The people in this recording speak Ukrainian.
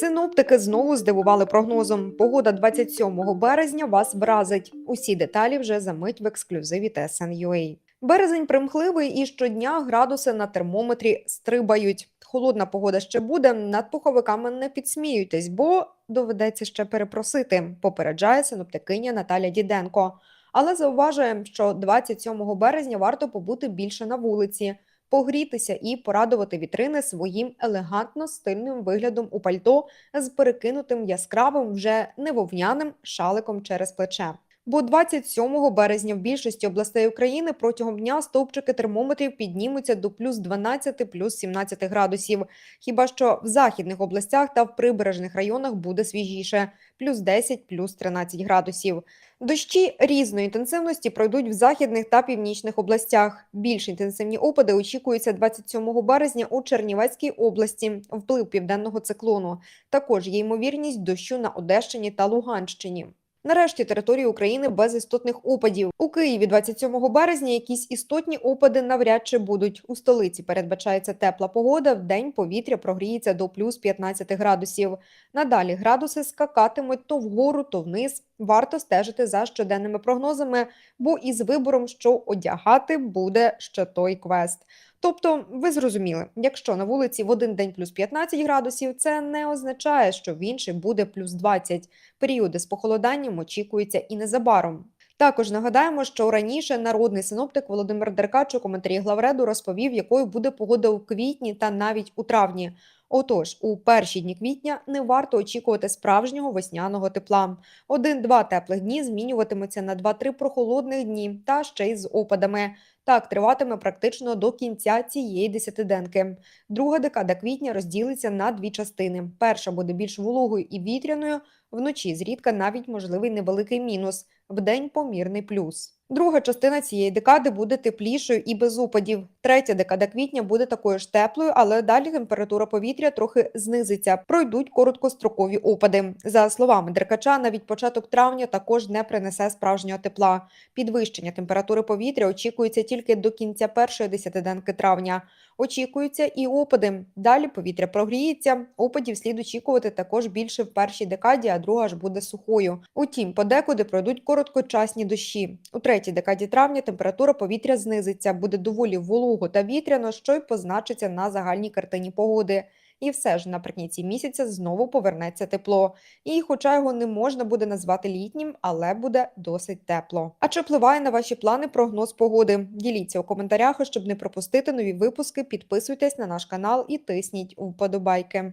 Синоптики знову здивували прогнозом. Погода 27 березня вас вразить. Усі деталі вже за мить в ексклюзиві TSN.ua. Березень примхливий і щодня градуси на термометрі стрибають. Холодна погода ще буде. Над пуховиками не підсміюйтесь, бо доведеться ще перепросити. Попереджає синоптикиня Наталя Діденко. Але зауважує, що 27 березня варто побути більше на вулиці погрітися і порадувати вітрини своїм елегантно стильним виглядом у пальто з перекинутим яскравим вже не вовняним шаликом через плече. Бо 27 березня в більшості областей України протягом дня стовпчики термометрів піднімуться до плюс 12, плюс 17 градусів. Хіба що в західних областях та в прибережних районах буде свіжіше плюс 10, плюс 13 градусів. Дощі різної інтенсивності пройдуть в західних та північних областях. Більш інтенсивні опади очікуються 27 березня у Чернівецькій області, вплив південного циклону. Також є ймовірність дощу на Одещині та Луганщині. Нарешті території України без істотних опадів. У Києві 27 березня якісь істотні опади навряд чи будуть. У столиці передбачається тепла погода. В день повітря прогріється до плюс 15 градусів. Надалі градуси скакатимуть то вгору, то вниз. Варто стежити за щоденними прогнозами, бо із вибором, що одягати, буде ще той квест. Тобто, ви зрозуміли, якщо на вулиці в один день плюс 15 градусів, це не означає, що в інший буде плюс 20. Періоди з похолоданням очікуються і незабаром. Також нагадаємо, що раніше народний синоптик Володимир Деркач у коментарі главреду розповів, якою буде погода у квітні та навіть у травні. Отож, у перші дні квітня не варто очікувати справжнього весняного тепла. Один-два теплих дні змінюватимуться на 2-3 прохолодних дні та ще й з опадами. Так триватиме практично до кінця цієї десятиденки. Друга декада квітня розділиться на дві частини. Перша буде більш вологою і вітряною, вночі зрідка навіть можливий невеликий мінус, вдень помірний плюс. Друга частина цієї декади буде теплішою і без опадів. Третя декада квітня буде такою ж теплою, але далі температура повітря трохи знизиться. Пройдуть короткострокові опади. За словами Деркача, навіть початок травня також не принесе справжнього тепла. Підвищення температури повітря очікується тільки до кінця першої десятиденки травня. Очікуються і опади. Далі повітря прогріється. Опадів слід очікувати також більше в першій декаді, а друга ж буде сухою. Утім, подекуди пройдуть короткочасні дощі. У третій декаді травня температура повітря знизиться, буде доволі волого та вітряно, що й позначиться на загальній картині погоди. І все ж наприкінці місяця знову повернеться тепло. І, хоча його не можна буде назвати літнім, але буде досить тепло. А чи впливає на ваші плани прогноз погоди? Діліться у коментарях, щоб не пропустити нові випуски. Підписуйтесь на наш канал і тисніть вподобайки.